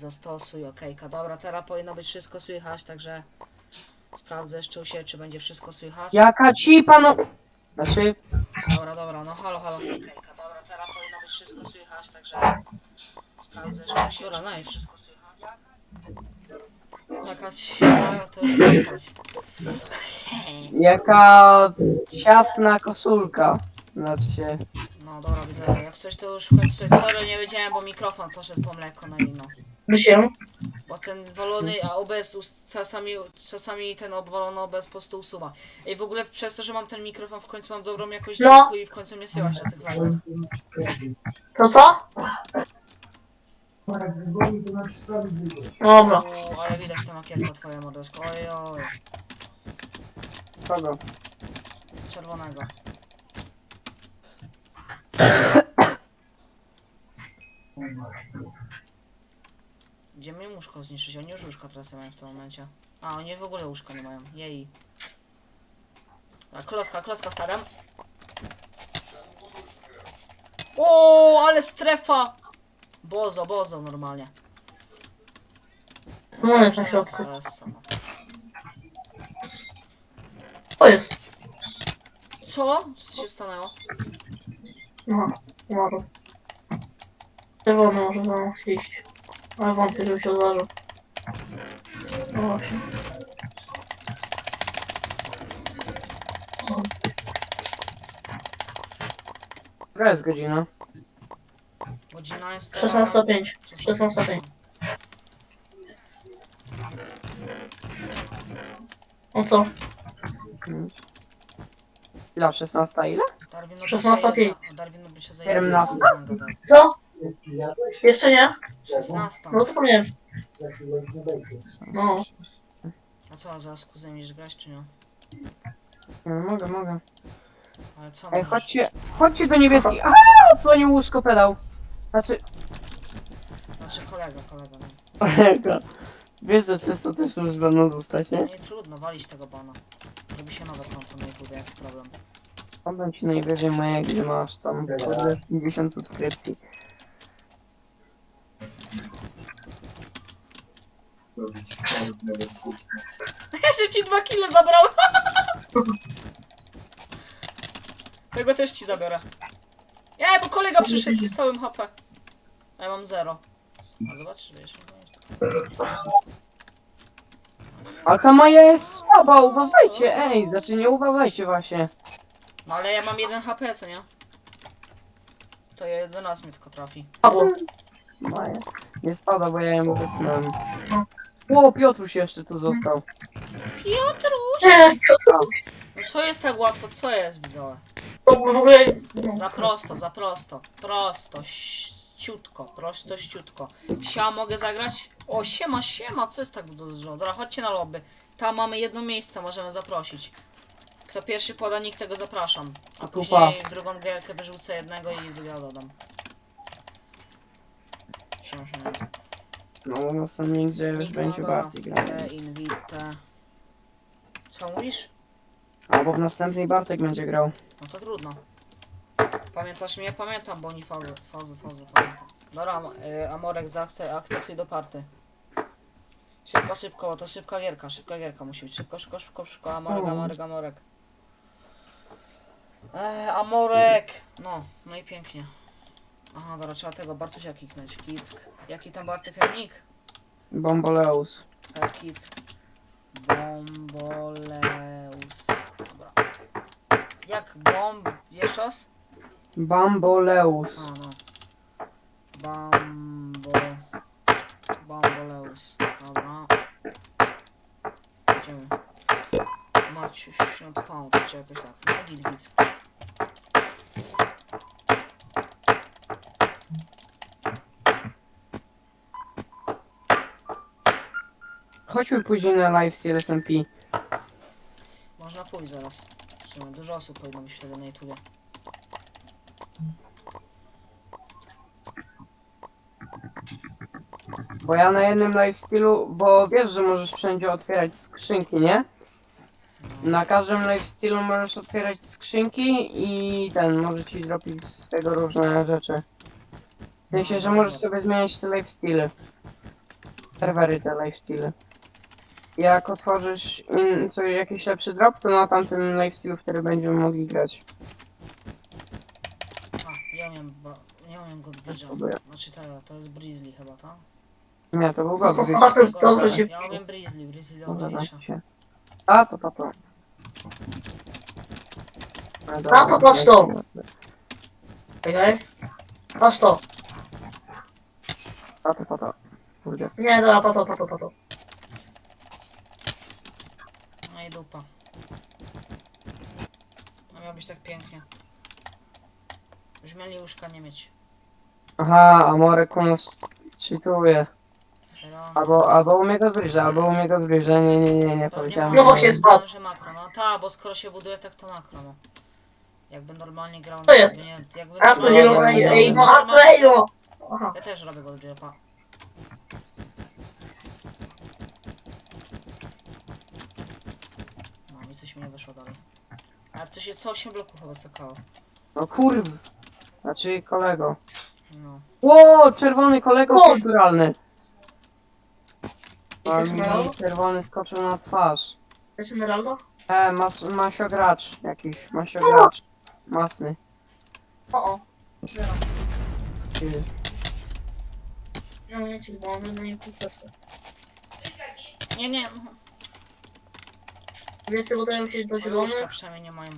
Zastosuj, okejka. Dobra, teraz powinno być wszystko słychać, także sprawdzę jeszcze u siebie, czy będzie wszystko słychać. Jaka cipa, no... Znaczy, Dobra, dobra, no halo, halo. Okejka, dobra, teraz powinno być wszystko słychać, także sprawdzę jeszcze u siebie. Dobra, no jest wszystko słychać. Jakaś... No, to już jaka ciasna koszulka. Znaczy się... No widzę. Jak coś to już w końcu... Sorry, nie wiedziałem, bo mikrofon poszedł po mleko na inno. Wróciłem. Bo ten walony, a OBS us- czasami, czasami ten obwalony OBS po prostu usuwa. I w ogóle przez to, że mam ten mikrofon, w końcu mam dobrą jakość No. dźwięku i w końcu mnie słychać na tych live'ach. To co? Dobra. O, ale widać tę makierkę twoje mordeczko. Oj, oj, Kogo? czerwonego. Gdzie mnie łóżko zniszczyć? Oni już łóżko teraz mają w tym momencie. A, oni w ogóle łóżka nie mają. Jej. A, kloska, kloska staram. O, ale strefa! Bozo, bozo normalnie. No jest na środku. Zaraz sama. To jest. Co? Co się stanęło? No, może. Czerwony może za mną iść. Ale wątpię, żeby się odważył. No właśnie. Która jest godzina? Godzina jest 16.05. 16.05. No co? Ile? 16 ile? Darwin 16:05. Darwin by się 17. Co? Jeszcze nie? 16. No zapomniałem. No. A co, zaraz kuzem idziesz grać czy nie? No, mogę, mogę. Ale co Ej, możesz? chodźcie, chodźcie do niebieskich. A, odsłonił łóżko pedał. Znaczy, Znaczy kolega, kolega. No. kolega. Wiesz, że przez to też już będą zostać, no nie? nie trudno, walić tego bana. Robi się nowe konto na YouTube, jaki problem. Oddam ci najwyżej moje, gdzie masz tam kurde 50 subskrypcji. Jeszcze ci dwa kile zabrałem! Tego też ci zabiorę. Nie, bo kolega przyszedł z całym HP. A ja mam zero. A zobacz, wiesz. Ale ta Maja jest słaba, uważajcie, ej, znaczy nie uważajcie właśnie. No ale ja mam jeden HP, co nie? To jeden raz mnie tylko trafi. Padło. Maja. Nie spada, bo ja ją wypchnąłem. O, Piotruś jeszcze tu został. Piotruś! Nie, No co jest tak łatwo? Co jest, widzowie? to w ogóle... Za prosto, za prosto. Prosto, ciutko, prosto, ciutko. Sia, mogę zagrać? O, siema, siema, co jest tak dużo? Dobra, chodźcie na lobby. Tam mamy jedno miejsce, możemy zaprosić. Kto pierwszy poda nick, tego zapraszam. A Kupa. później drugą gierkę wyrzucę jednego i drugiego dodam. Siema. No, na samym gdzie już będzie. Bartek grał. E, więc- invite. Co mówisz? Albo w następnej Bartek będzie grał. No to trudno. Pamiętasz mnie? Pamiętam, bo oni fazy, fazy, fazy, pamiętam. Dobra, y, Amorek, zachce, akceptuj do party. Szybko, szybko, bo to szybka gierka, szybka gierka musi być. Szybko, szybko, szybko, szybko, Amorek, O. Amorek, Amorek. Eee, Amorek! No, no i pięknie. Aha, dobra, trzeba tego Bartusia kiknąć. Kick. Jaki tam Bartek miał nick? Bomboleus. E, Kick. Bomboleus. Dobra. Jak bomb... Jeszcze raz? Bamboleus. A, no. Bambo... Maciuś, not found, czy jakoś tak. No, git. Chodźmy później na lifestyle SMP. Można pójść zaraz. W sumie dużo osób powinno być wtedy na YouTube. Bo ja na jednym lifestylu, bo wiesz, że możesz wszędzie otwierać skrzynki, nie? Na każdym lifestylu możesz otwierać skrzynki i ten, może ci dropić z tego różne rzeczy. W sensie, że możesz sobie zmieniać te lifestyle. serwery te lifestyle. Jak otworzysz in, co, jakiś lepszy drop, to na tamtym lifestyle wtedy będziemy mogli grać. A, ja umiem, ba... ja umiem go odbierać. Spróbuję. Znaczy to, to jest Brizzly chyba, tak? Nie, to był dobrze się... Ja umiem Brizzly, Brizzly Dobra, łatwiejsza. się. A, to to to. A, to patrz to. Czekaj. Patrz to. A, to to to. Kurde. Nie, dobra, pato, pato, pato. No i dupa. No miał być tak pięknie. Już mieli łóżka nie mieć. Aha, Amorek u nas cheatuje. Serio. Albo, albo umie go zbliża, albo umie go zbliża. Nie, nie, nie, nie powiedziałem. No właśnie, spadł. że makro. No tak, bo skoro się buduje, tak to makro. No. Jakby normalnie grał To jest. Nie, jakby A to zielone, ej, no, a to ej, no. Aha. Ja też robię go pa. No i coś mi nie wyszło dalej. Ale to się co 8 bloków chyba stakało. No kurw. Znaczy kolego. No. Ło, czerwony kolego kulturalny. A mi czerwony skoczył na twarz. Jest Emeralda? E, mas, masio gracz jakiś, masio gracz. Masny. O, o. Ty. No nie ci, bo mamy na nim kupeczkę. Nie, nie. no. Wiesz, bo dają się do Łóżka zielonych, przynajmniej nie mają.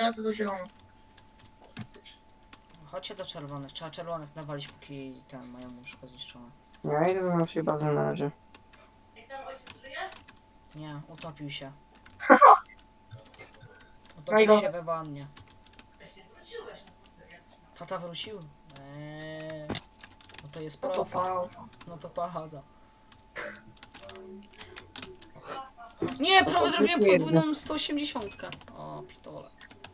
ja chcę do zielonych. Chodźcie do czerwonych. Trzeba czerwonych nawalić, póki ten mają łóżko zniszczone. Ja idę do naszej bazy na razie. Nie, utopił się. Utopił się we wannie. Tata wrócił? Eee, no to jest No to profit. fał. No to pachaza. Nie, prawie zrobiłem podwójną 180. O, pitole.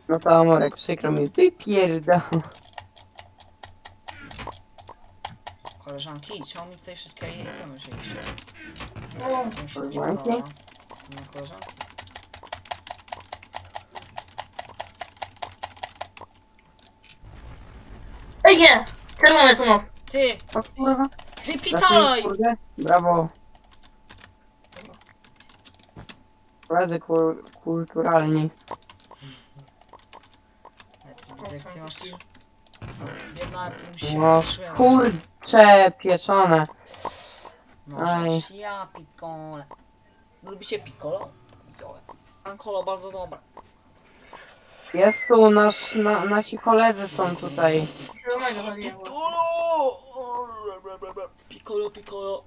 No to Amorek, przykro mi, wypierda. Koleżanki, czemu mi tutaj wszystkie itemy wzięliście? O, Koleżanki? Podoba. No, koleżanki. Ej, nie! Czerwone są nas. Ty, O kurwa. wypitalaj! kurde. Brawo. Koledzy kul kulturalni. Lecz, Widzę, jak ty masz... Ty musisz No strzelać. kurcze pieczone. Żeś ja pikole. Lubicie piccolo? Widzowie. Ancolo bardzo dobre. Jest tu nasz, na, nasi koledzy są tutaj. Zielonego. Piccolo! Piccolo, piccolo.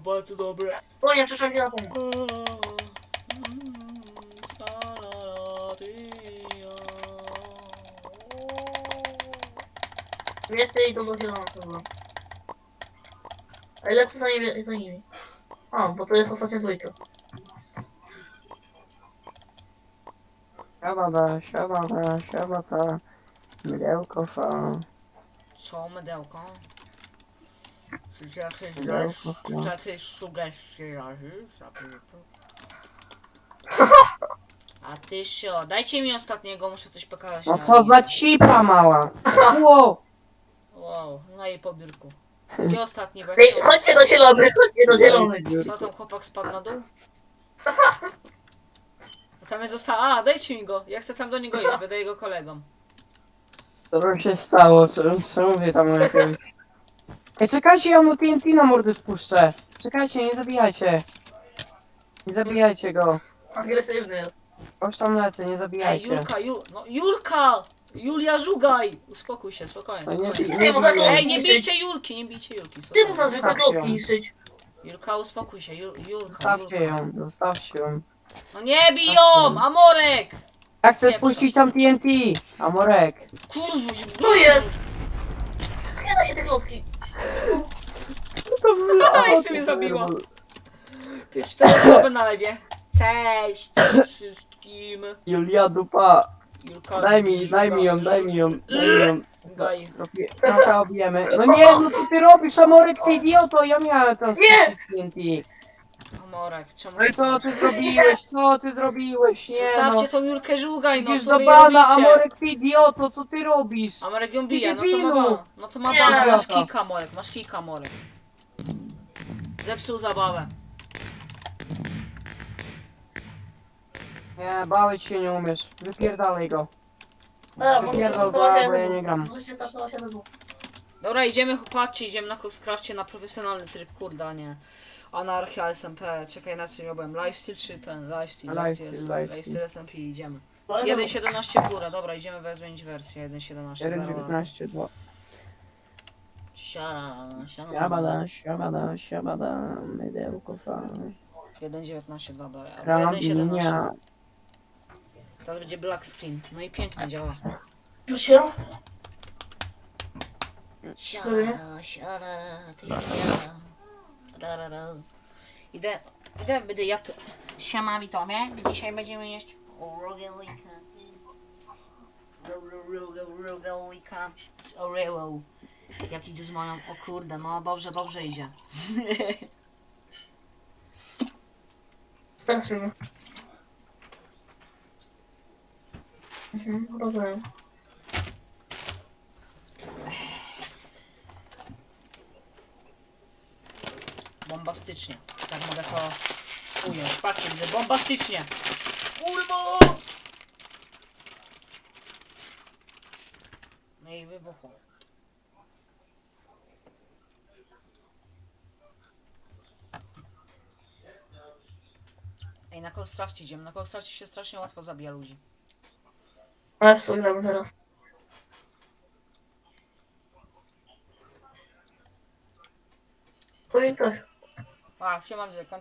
Bardzo dobre. O nie, przeszłam na pomoc. Więcej idą do zielonych chyba. A lecę za nimi, za nimi. A, bo to jest ostatnia dwójka. Siababa, siababa, siababa. Mydełko fa. Co, mydełko? Czy jakieś Mydełko Czy jakieś sugestie razy? A ty sio, dajcie mi ostatniego, muszę coś pokazać. No na co za cipa mała. Ło. Wow, na jej pobiórku. Gdzie ostatni Ej, wersja? chodźcie do zielonych, chodźcie do zielonych. Co tam chłopak spadł na dół? A tam jest została. A, dajcie mi go. Ja chcę tam do niego iść, będę jego kolegą. Co tam się stało? Co, co mówię tam o jakiegoś... Ej, czekajcie, ja mu TNT na mordę spuszczę. Czekajcie, nie zabijajcie. Nie zabijajcie go. Agresywny. Już tam lecę, nie Ej, zabijajcie. Julka, Jul... No, Julka! Julia Żugaj! Uspokój się, spokojnie. No nie, spokojnie. nie, Nie, nie, Ej, nie bijcie Julki, nie bijcie Julki, Ty mu spokojnie. za zwykłe Tak, ją. niszczyć. Julka, uspokój się, Jul, Julka, Zostawcie Julka. ją, zostawcie ją. No nie bij ją! Amorek! Ja chcę spuścić tam TNT. Amorek. Kurwa, Tu jest! Nie da się te klocki. Haha, jeszcze mnie zabiła. Ty cztery osoby na lewie. Cześć wszystkim. Julia dupa. Julka, Daj mi, daj mi ją, daj mi ją, daj mi ją. Gaj. Robię- Trochę objemy. No nie, no co ty robisz, Amorek, ty idioto, ja miałem tam Nie! spuścić TNT. Amorek, czemu... No i co ty zrobiłeś, co ty zrobiłeś, nie no. Zostawcie tą Julkę Żugaj, no Idziesz co do wy bana, robicie? Amorek, ty idioto, co ty robisz? Amorek ją bije, no to ma debilu. bana. No to ma Nie. bana, masz Idiota. kika, Amorek, masz kika, Amorek. Zepsuł zabawę. Nie, bawić się nie umiesz. Wypierdalaj go. E, Wypierdal go, bo ja nie gram. Się dwóch. Dobra, idziemy, patrzcie, idziemy na Coxcrafcie na profesjonalny tryb, kurde, a nie. Anarchia, SMP, czekaj, na czym ja byłem? Lifestyle czy ten? Lifestyle, Lifestyle, lifestyle, lifestyle. lifestyle SMP, idziemy. Ale 1.17 w górę, dobra, idziemy wezmieć wersję 1.17. zaraz. 1.19, 2. Siara, siara. Siabada, siabada, siabada, mydełko fa. 1.19, 2 dobra. Rabinia. 1.17. Teraz będzie black screen. No i pięknie działa. Rzuciłem? Siara, siara, ty siara. Idę, idę, będę ja tu. Siema widzowie, dzisiaj będziemy jeść rogalika. Rogalika z Oreo. Jak idzie z moją, o kurde, no dobrze, dobrze idzie. Starczymy. Mhm, rozumiem. Bombastycznie. Tak mogę to ująć. Patrzcie, bombastycznie. Kurwo! No i wybuchło. Ej, na Kołstrawcie idziemy. Na Kołstrawcie się strasznie łatwo zabija ludzi. Ale w co gramy teraz? To i coś. A, siema, że kończę